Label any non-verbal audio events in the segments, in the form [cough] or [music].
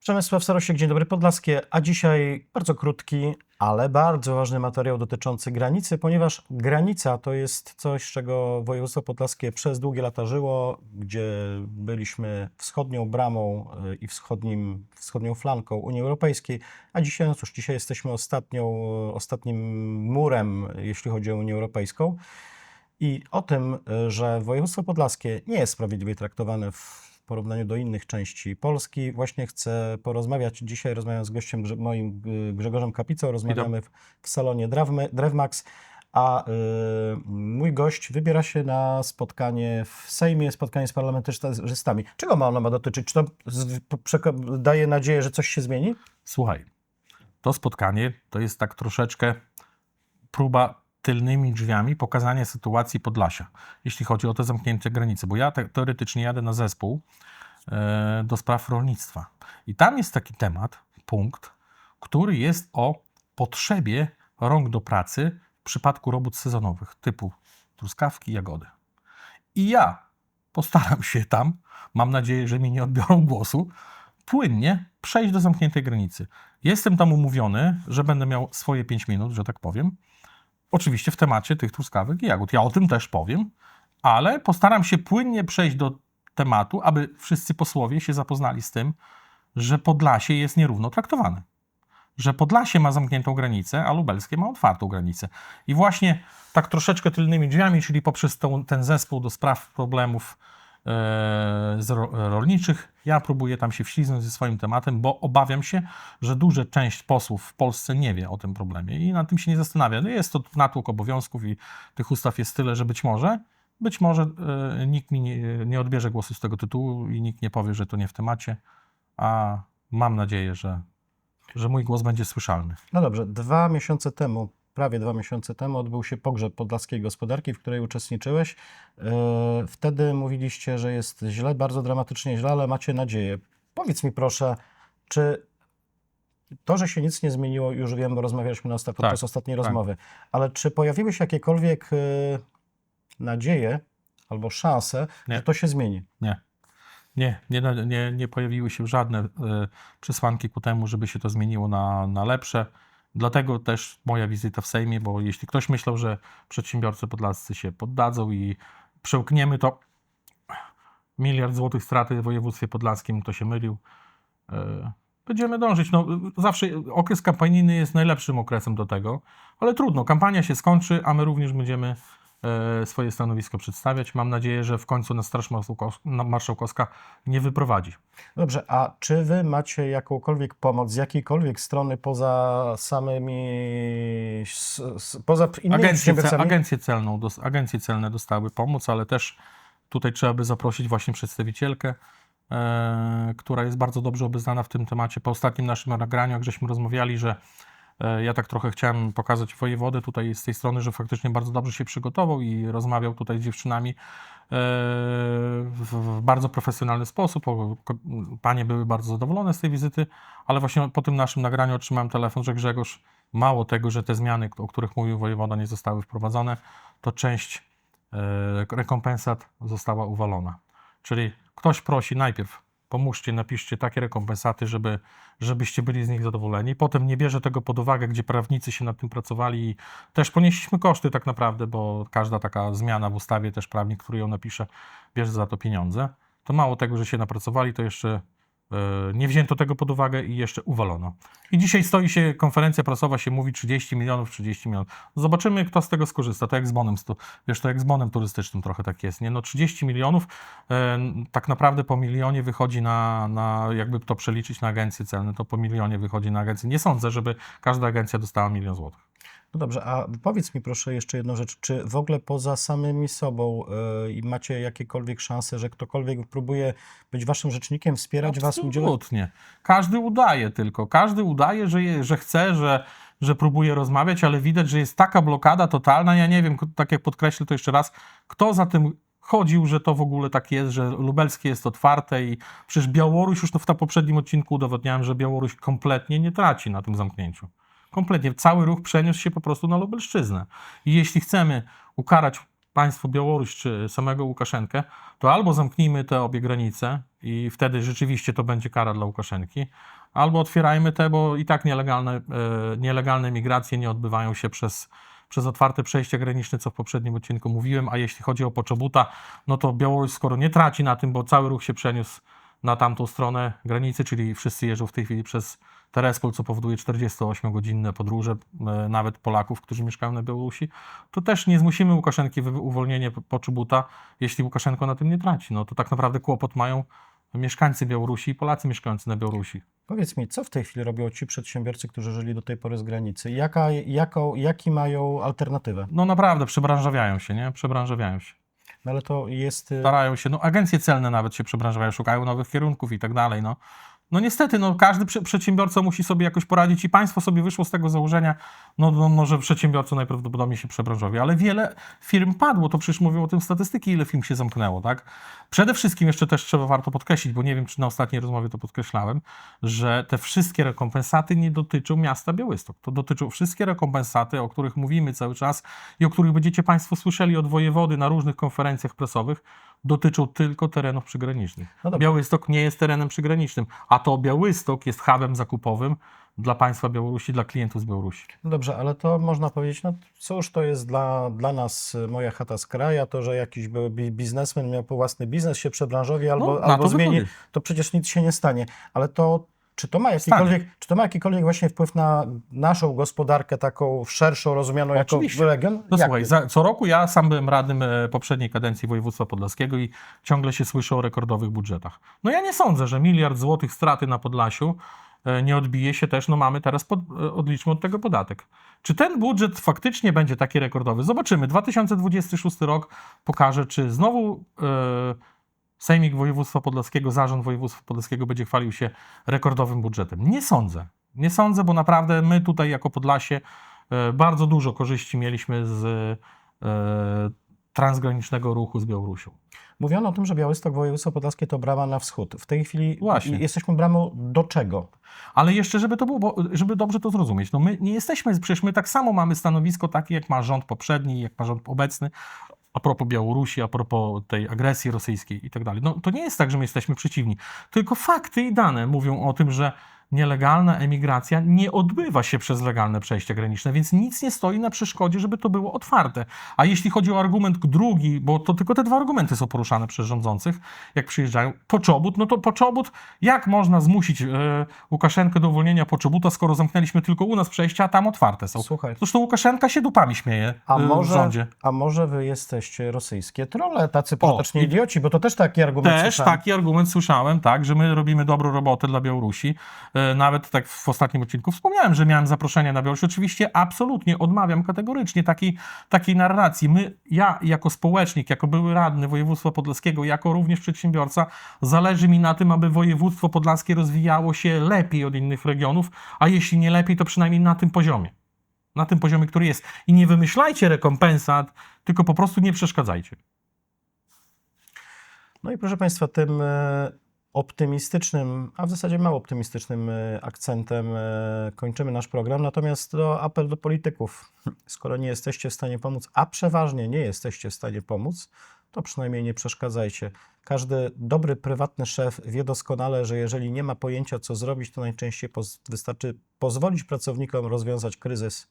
Przemysław Sarosiek, Dzień dobry Podlaskie, a dzisiaj bardzo krótki, ale bardzo ważny materiał dotyczący granicy, ponieważ granica to jest coś, czego województwo podlaskie przez długie lata żyło, gdzie byliśmy wschodnią bramą y, i wschodnim, wschodnią flanką Unii Europejskiej, a dzisiaj, no cóż, dzisiaj jesteśmy ostatnią, ostatnim murem, jeśli chodzi o Unię Europejską. I o tym, y, że województwo podlaskie nie jest sprawiedliwie traktowane w porównaniu do innych części Polski, właśnie chcę porozmawiać. Dzisiaj rozmawiam z gościem Grze- moim y, Grzegorzem Kapicą, rozmawiamy w, w salonie Drawmy, Drewmax, a y, mój gość wybiera się na spotkanie w Sejmie, spotkanie z parlamentarzystami. Czego ma ono ma dotyczyć? Czy to daje nadzieję, że coś się zmieni? Słuchaj, to spotkanie to jest tak troszeczkę próba tylnymi drzwiami pokazania sytuacji Podlasia, jeśli chodzi o te zamknięte granice, bo ja te, teoretycznie jadę na zespół e, do spraw rolnictwa. I tam jest taki temat, punkt, który jest o potrzebie rąk do pracy w przypadku robót sezonowych, typu truskawki, jagody. I ja postaram się tam, mam nadzieję, że mi nie odbiorą głosu, płynnie przejść do zamkniętej granicy. Jestem tam umówiony, że będę miał swoje 5 minut, że tak powiem. Oczywiście w temacie tych truskawek i jagód. Ja o tym też powiem, ale postaram się płynnie przejść do tematu, aby wszyscy posłowie się zapoznali z tym, że Podlasie jest nierówno traktowane. Że Podlasie ma zamkniętą granicę, a lubelskie ma otwartą granicę. I właśnie tak troszeczkę tylnymi drzwiami, czyli poprzez tą, ten zespół do spraw problemów rolniczych, ja próbuję tam się wśliznąć ze swoim tematem, bo obawiam się, że duża część posłów w Polsce nie wie o tym problemie i nad tym się nie zastanawia. No jest to natłok obowiązków i tych ustaw jest tyle, że być może, być może e, nikt mi nie, nie odbierze głosu z tego tytułu i nikt nie powie, że to nie w temacie, a mam nadzieję, że, że mój głos będzie słyszalny. No dobrze, dwa miesiące temu, prawie dwa miesiące temu odbył się pogrzeb podlaskiej gospodarki, w której uczestniczyłeś. Yy, Wtedy mówiliście, że jest źle, bardzo dramatycznie źle, ale macie nadzieję. Powiedz mi proszę, czy to, że się nic nie zmieniło, już wiem, bo rozmawialiśmy na osta- podczas ostatniej tak. rozmowy, ale czy pojawiły się jakiekolwiek yy, nadzieje albo szanse, Nie. że to się zmieni? Nie. Nie, nie, nie, nie pojawiły się żadne e, przesłanki ku temu, żeby się to zmieniło na, na lepsze. Dlatego też moja wizyta w Sejmie, bo jeśli ktoś myślał, że przedsiębiorcy podlascy się poddadzą i przełkniemy to miliard złotych straty w województwie podlaskim, to się mylił. E, Będziemy dążyć. No, zawsze okres kampanijny jest najlepszym okresem do tego, ale trudno. Kampania się skończy, a my również będziemy swoje stanowisko przedstawiać. Mam nadzieję, że w końcu nas Straż Marszałkowska- nie wyprowadzi. Dobrze, a czy wy macie jakąkolwiek pomoc z jakiejkolwiek strony poza samymi, poza innymi Agencje, agencje, celną, agencje celne dostały pomoc, ale też tutaj trzeba by zaprosić właśnie przedstawicielkę, e, która jest bardzo dobrze obeznana w tym temacie. Po ostatnim naszym nagraniu, jak żeśmy rozmawiali, że e, ja tak trochę chciałem pokazać wojewodę tutaj z tej strony, że faktycznie bardzo dobrze się przygotował i rozmawiał tutaj z dziewczynami e, w, bardzo profesjonalny sposób. Panie były bardzo zadowolone z tej wizyty, ale właśnie po tym naszym nagraniu otrzymałem telefon, że Grzegorz, mało tego, że te zmiany, o których mówił wojewoda, nie zostały wprowadzone, to część e, rekompensat została uwalona. Czyli ktoś prosi najpierw pomóżcie, napiszcie takie rekompensaty, żeby, żebyście byli z nich zadowoleni. Potem nie bierze tego pod uwagę, gdzie prawnicy się nad tym pracowali i też ponieśliśmy koszty tak naprawdę, bo każda taka zmiana w ustawie, też prawnik, który ją napisze, bierze za to pieniądze. To mało tego, że się napracowali, to jeszcze nie wzięto tego pod uwagę i jeszcze uwalono. I dzisiaj stoi się konferencja prasowa, się mówi 30 milionów, 30 milionów. Zobaczymy, kto z tego skorzysta. To jak z bonem, wiesz, to jak z bonem turystycznym trochę tak jest, nie? No 30 milionów, e, tak naprawdę po milionie wychodzi na, na, jakby to przeliczyć na agencje celne, to po milionie wychodzi na agencję. Nie sądzę, żeby każda agencja dostała milion złotych. No dobrze, a powiedz mi proszę jeszcze jedną rzecz. Czy w ogóle poza samymi sobą y, macie jakiekolwiek szanse, że ktokolwiek próbuje być waszym rzecznikiem, wspierać was, udzielać? Absolutnie. Każdy udaje tylko. Każdy udaje, że, je, że chce, że, że próbuje rozmawiać, ale widać, że jest taka blokada totalna. Ja nie wiem, tak jak podkreślę to jeszcze raz, kto za tym chodził, że to w ogóle tak jest, że lubelskie jest otwarte i przecież Białoruś, już to w poprzednim odcinku udowodniałem, że Białoruś kompletnie nie traci na tym zamknięciu. Kompletnie. Cały ruch przeniósł się po prostu na Lubelszczyznę. I jeśli chcemy ukarać państwo Białoruś czy samego Łukaszenkę, to albo zamknijmy te obie granice i wtedy rzeczywiście to będzie kara dla Łukaszenki, albo otwierajmy te, bo i tak nielegalne, e, nielegalne migracje nie odbywają się przez, przez otwarte przejścia graniczne, co w poprzednim odcinku mówiłem, a jeśli chodzi o Poczobuta, no to Białoruś skoro nie traci na tym, bo cały ruch się przeniósł na tamtą stronę granicy, czyli wszyscy jeżdżą w tej chwili przez Terespol, co powoduje 48-godzinne podróże, e, nawet Polaków, którzy mieszkają na Białorusi, to też nie zmusimy Łukaszenki w uwolnienie Poczobuta, jeśli Łukaszenko na tym nie traci. No to tak naprawdę kłopot mają mieszkańcy Białorusi i Polacy mieszkający na Białorusi. Powiedz mi, co w tej chwili robią ci przedsiębiorcy, którzy żyli do tej pory z granicy? Jaka, jaką, jaki mają alternatywę? No naprawdę, przebranżawiają się, nie? Przebranżawiają się. No ale to jest... y, Starają się, no agencje celne nawet się przebranżawiają, szukają nowych kierunków i tak dalej, no. No niestety, no każdy prze- przedsiębiorca musi sobie jakoś poradzić i państwo sobie wyszło z tego założenia, no, no może przedsiębiorca najprawdopodobniej się przebranżowi, ale wiele firm padło, to przecież mówią o tym statystyki, ile firm się zamknęło, tak? Przede wszystkim jeszcze też trzeba warto podkreślić, bo nie wiem, czy na ostatniej rozmowie to podkreślałem, że te wszystkie rekompensaty nie dotyczą miasta Białystok. To dotyczą wszystkie rekompensaty, o których mówimy cały czas i o których będziecie Państwo słyszeli od wojewody na różnych konferencjach prasowych, dotyczą tylko terenów przygranicznych. No dobrze. Białystok nie jest terenem przygranicznym, a to Białystok jest hubem zakupowym dla państwa Białorusi, dla klientów z Białorusi. No dobrze, ale to można powiedzieć, no cóż to jest dla, dla nas moja chata z kraja, to, że jakiś był bi- biznesmen miał własny biznes, się przebranżowi albo, na albo to zmieni, wychodzi. to przecież nic się nie stanie. Ale to czy to, ma jakikolwiek, czy to ma jakikolwiek właśnie wpływ na naszą gospodarkę taką szerszą, rozumianą jako Oczywiście. region? No Jak- słuchaj, za, co roku ja sam byłem radnym e, poprzedniej kadencji województwa podlaskiego i ciągle się słyszy o rekordowych budżetach. No ja nie sądzę, że miliard złotych straty na Podlasiu e, nie odbije się też, no mamy teraz, pod, e, odliczmy od tego podatek. Czy ten budżet faktycznie będzie taki rekordowy? Zobaczymy. 2026 rok pokaże, czy znowu e, Sejmik Województwa Podlaskiego, Zarząd Województwa Podlaskiego będzie chwalił się rekordowym budżetem. Nie sądzę. Nie sądzę, bo naprawdę my tutaj jako Podlasie e, bardzo dużo korzyści mieliśmy z e, transgranicznego ruchu z Białorusią. Mówiono o tym, że Białystok, województwo podlaskie to brama na wschód. W tej chwili Właśnie. jesteśmy bramą do czego? Ale jeszcze, żeby to było, żeby dobrze to zrozumieć, no my nie jesteśmy, przecież my tak samo mamy stanowisko takie, jak ma rząd poprzedni, jak ma rząd obecny, a propos Białorusi, a propos tej agresji rosyjskiej i tak dalej. No to nie jest tak, że my jesteśmy przeciwni, tylko fakty i dane mówią o tym, że nielegalna emigracja nie odbywa się przez legalne przejścia graniczne, więc nic nie stoi na przeszkodzie, żeby to było otwarte. A jeśli chodzi o argument drugi, bo to tylko te dwa argumenty są poruszane przez rządzących, jak przyjeżdżają, Poczobut, no to Poczobut, jak można zmusić e, Łukaszenkę do uwolnienia Poczobuta, skoro zamknęliśmy tylko u nas przejścia, a tam otwarte są. Słuchaj, Zresztą Łukaszenka się dupami śmieje a e, w może, rządzie. a może wy jesteście rosyjskie trolle, tacy pożyteczni idioci, bo to też taki argument Też słyszałem. taki argument słyszałem, tak, że my robimy dobrą robotę dla Białorusi. E, Nawet tak w ostatnim odcinku wspomniałem, że miałem zaproszenie na Białoruś. Oczywiście absolutnie odmawiam kategorycznie takiej, takiej narracji. My, ja jako społecznik, jako były radny województwa podlaskiego, jako również przedsiębiorca, zależy mi na tym, aby województwo podlaskie rozwijało się lepiej od innych regionów, a jeśli nie lepiej, to przynajmniej na tym poziomie. Na tym poziomie, który jest. I nie wymyślajcie rekompensat, tylko po prostu nie przeszkadzajcie. No i proszę Państwa, tym e, optymistycznym, a w zasadzie mało optymistycznym e, akcentem e, kończymy nasz program. Natomiast to apel do polityków. Skoro nie jesteście w stanie pomóc, a przeważnie nie jesteście w stanie pomóc, to przynajmniej nie przeszkadzajcie. Każdy dobry prywatny szef wie doskonale, że jeżeli nie ma pojęcia, co zrobić, to najczęściej poz- wystarczy pozwolić pracownikom rozwiązać kryzys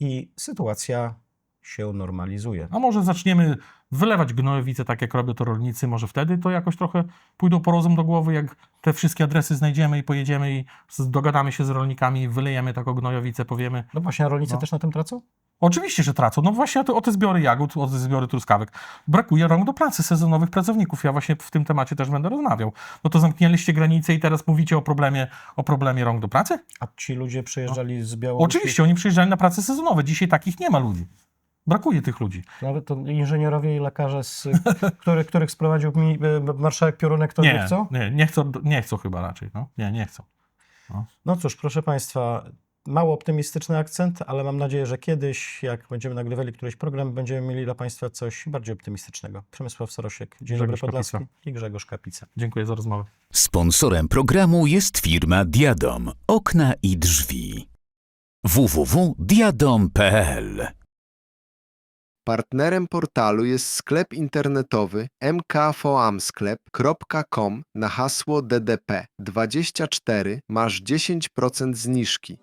i sytuacja się normalizuje. A może zaczniemy wylewać gnojowice, tak jak robią to rolnicy, może wtedy to jakoś trochę pójdą po rozum do głowy, jak te wszystkie adresy znajdziemy i pojedziemy i dogadamy się z rolnikami, wylejemy taką gnojowicę, powiemy. No właśnie, a rolnicy No. też na tym tracą? Oczywiście, że tracą. No właśnie o te, zbiory jagód, o te zbiory truskawek. Brakuje rąk do pracy sezonowych pracowników. Ja właśnie w tym temacie też będę rozmawiał. No to zamknęliście granice i teraz mówicie o problemie, o problemie rąk do pracy? A ci ludzie przyjeżdżali z Białorusi? Oczywiście, oni przyjeżdżali na prace sezonowe. Dzisiaj takich nie ma ludzi. Brakuje tych ludzi. Nawet to inżynierowie i lekarze, z, [laughs] który, których sprowadził mi, e, marszałek Piorunek, to nie, Nie, chcą? nie, nie chcą, nie chcą chyba raczej. No. Nie, nie chcą. No cóż, proszę Państwa, mało optymistyczny akcent, ale mam nadzieję, że kiedyś, jak będziemy nagrywali któryś program, będziemy mieli dla Państwa coś bardziej optymistycznego. Przemysław Sorosiek, Dzień Grzegorz dobry Podlaski Kapica. i Grzegorz Kapica. Dziękuję za rozmowę. Sponsorem programu jest firma Diadom. Okna i drzwi. www.diadom.pl Partnerem portalu jest sklep internetowy mkfoamsklep.com na hasło DDP24 masz 10% zniżki.